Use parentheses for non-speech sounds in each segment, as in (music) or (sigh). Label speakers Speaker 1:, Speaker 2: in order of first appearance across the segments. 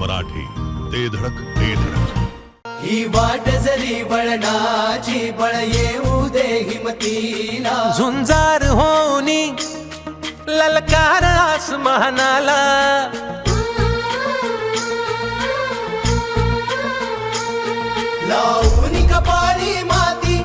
Speaker 1: मराठी ते धडक ते धडक.
Speaker 2: ही वाट जरी वळणाची बळ येऊ दे हिमतीला.
Speaker 3: झुंजार होनी ललकार आसमानाला.
Speaker 2: लावून कपाळी माती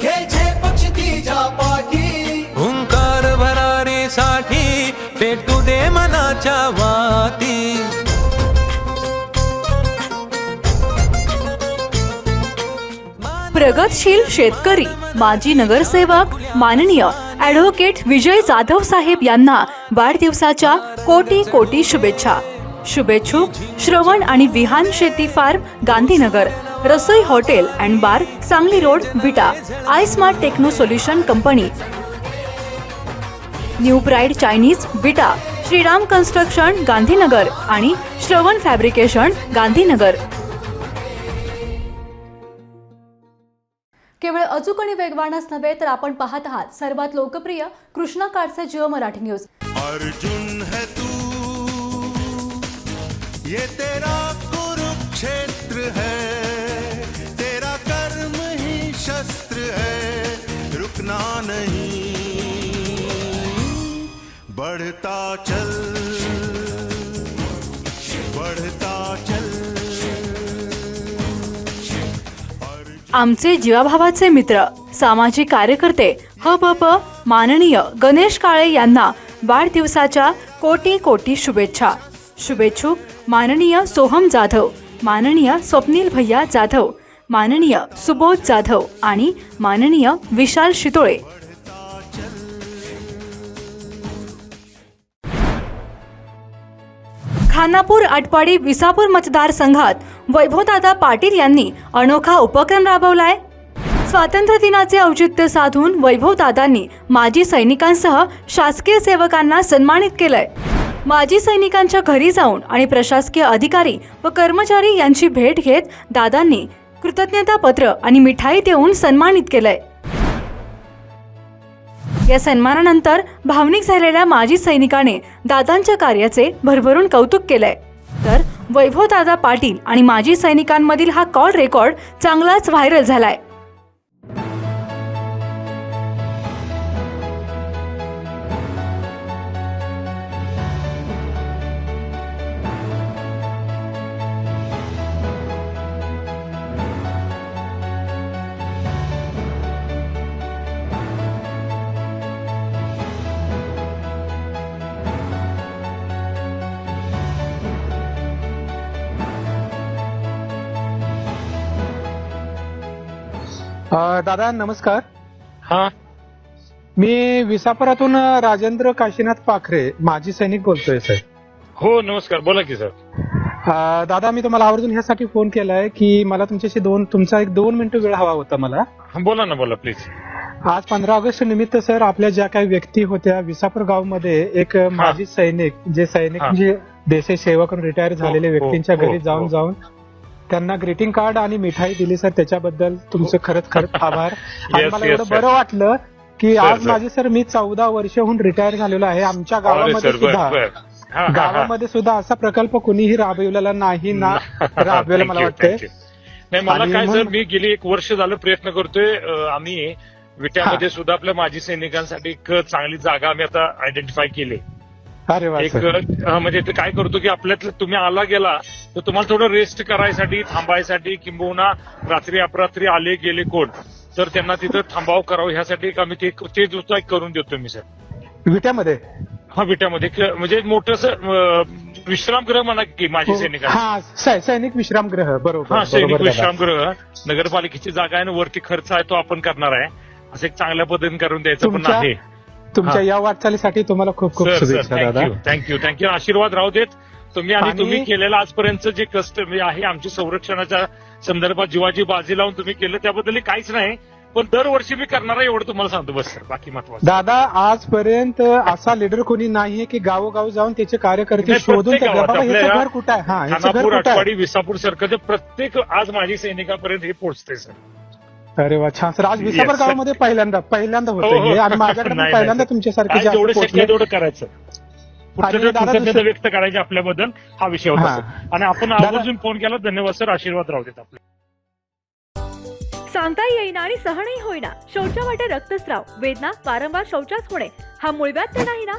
Speaker 2: घ्यायचे पक्षी तिच्या पाठी.
Speaker 3: हुंकार भरारीसाठी पेटू दे मनाच्या
Speaker 4: प्रगतशील शेतकरी माजी नगरसेवक माननीय ॲडव्होकेट विजय जाधव साहेब यांना वाढदिवसाच्या कोटी कोटी शुभेच्छा. शुभेच्छुक श्रवण आणि विहान शेती farm Gandhinagar Rasoi hotel and bar Sangli road Vita I smart techno solution company. New bride Chinese Vita Shriram construction Gandhinagar आणि श्रवण फॅब्रिकेशन गांधीनगर. केवळ अचूक आणि वेगवानच नव्हे तर आपण पाहत आहात सर्वात लोकप्रिय कृष्णा काडसे जिओ मराठी न्यूज.
Speaker 1: अर्जुन है तू. ये तेरा कुरुक्षेत्र है. तेरा कर्म ही शस्त्र है. रुकना नहीं. बढ़ता चल.
Speaker 4: आमचे जीवाभावाचे मित्र सामाजिक कार्यकर्ते ह प प माननीय गणेश काळे यांना वाढदिवसाच्या कोटी कोटी शुभेच्छा शुभेच्छुक माननीय सोहम जाधव माननीय स्वप्नील भैया जाधव माननीय सुबोध जाधव आणि माननीय विशाल शितोळे. खानापूर आटपाडी विसापूर मतदारसंघात वैभवदादा पाटील यांनी अनोखा उपक्रम राबवलाय. स्वातंत्र्य दिनाचे औचित्य साधून वैभवदादांनी माजी सैनिकांसह शासकीय सेवकांना सन्मानित केलंय. माजी सैनिकांच्या घरी जाऊन आणि प्रशासकीय अधिकारी व कर्मचारी यांची भेट घेत दादांनी कृतज्ञता पत्र आणि मिठाई देऊन सन्मानित केलंय. या सन्मानानंतर भावनिक झालेल्या माजी सैनिकाने दादांच्या कार्याचे भरभरून कौतुक केलंय. तर वैभवदादा पाटील आणि माजी सैनिकांमधील हा कॉल रेकॉर्ड चांगलाच व्हायरल झालाय.
Speaker 5: दादा नमस्कार.
Speaker 6: हा.
Speaker 5: मी विसापुरातून राजेंद्र काशीनाथ पाखरे माजी सैनिक बोलतोय सर.
Speaker 6: हो नमस्कार. बोला की सर.
Speaker 5: दादा मी तुम्हाला आवर्जून ह्यासाठी फोन केलाय की मला तुमच्याशी दोन तुमचा एक दोन मिनिटं वेळ हवा होता मला.
Speaker 6: हा, बोला ना बोला प्लीज
Speaker 5: आज पंधरा ऑगस्ट निमित्त सर आपल्या ज्या काही व्यक्ती होत्या विसापूर गावमध्ये एक माजी सैनिक जे सैनिक
Speaker 6: हा.
Speaker 5: म्हणजे देश सेवा करून रिटायर झालेले
Speaker 6: हो,
Speaker 5: व्यक्तींच्या
Speaker 6: हो,
Speaker 5: घरी जाऊन
Speaker 6: हो.
Speaker 5: जाऊन त्यांना ग्रीटिंग कार्ड आणि मिठाई दिली सर त्याच्याबद्दल तुमचं खरंच खरंच (laughs) आभार. आणि मला एवढं. बरं वाटलं की आज. माझे सर मी चौदा वर्षहून रिटायर झालेलो आहे. आमच्या गावामध्ये सुद्धा. गावामध्ये सुद्धा असा प्रकल्प कुणीही राबविलेला नाही ना (laughs) राबवेला मला वाटतंय.
Speaker 6: नाही मला काय सर मी गेली एक वर्ष झालं प्रयत्न करतोय. आम्ही विट्यामध्ये सुद्धा आपल्या माजी सैनिकांसाठी एक चांगली जागा आम्ही आता आयडेंटिफाय केली.
Speaker 5: अरे वा
Speaker 6: एक
Speaker 5: सर.
Speaker 6: अं, म्हणजे ते काय करतो की आपल्यातलं तुम्ही आला गेला तर तुम्हाला थोडं रेस्ट करायसाठी थांबायसाठी किंबहुना रात्री अपरात्री आले गेले कोण तर त्यांना तिथं थांबाव करावं ह्यासाठी एक आम्ही ते ते सुद्धा एक करून देतो मी सर.
Speaker 5: विट्यामध्ये?
Speaker 6: हा विट्यामध्ये. क- म्हणजे मोठं विश्रामगृह म्हणा की माजी सैनिकांना
Speaker 5: हा सै- सैनिक विश्रामगृह बरोबर
Speaker 6: हा सैनिक
Speaker 5: बरोबर दादा.
Speaker 6: विश्रामगृह नगरपालिकेची जागा आहे आणि वरती खर्च आहे तो आपण करणार आहे. असं एक चांगल्या पद्धतीने करून द्यायचं पण
Speaker 5: तुमच्या-
Speaker 6: आहे.
Speaker 5: तुमच्या. या वाटचालीसाठी तुम्हाला खूप खूप शुभेच्छा दादा.
Speaker 6: थँक्यू थँक्यू आशीर्वाद राहू देत. तुम्ही आणि तुम्ही केलेलं आजपर्यंत जे कष्ट आहे आमच्या संरक्षणाच्या संदर्भात जीवाची बाजी लावून तुम्ही केलं त्याबद्दल काहीच नाही. पण दरवर्षी मी करणार आहे एवढं तुम्हाला सांगतो. बस सर बाकी महत्वाचं.
Speaker 5: दादा आजपर्यंत असा लीडर कोणी नाहीये की गावोगाव जाऊन त्याचे कार्यकर्ते शोधून कुठं आहे?
Speaker 6: खानापूर आटपाडी विसापूर सारखं ते प्रत्येक आज माझी सैनिकापर्यंत हे पोहोचते सर
Speaker 5: अरे वा छान. सर आज विसापूर पहिल्यांदा पहिल्यांदा
Speaker 6: हो,
Speaker 5: होतं
Speaker 6: हो.
Speaker 5: हे. आणि माझ्याकडे पहिल्यांदा तुमच्यासारखे
Speaker 6: जेवढं शक्य. तेवढं करायचं. कृतज्ञता व्यक्त करायची आपल्याबद्दल हा विषय होता
Speaker 5: हा.
Speaker 6: आणि आपण आवर्जून फोन केला. धन्यवाद सर. आशीर्वाद राहू देत आपले.
Speaker 4: सांगता येईना आणि सहनही होईना. शौचा वाटे रक्तस्राव वेदना वारंवार शौचास होणे हा मुळव्याध तर नाही ना?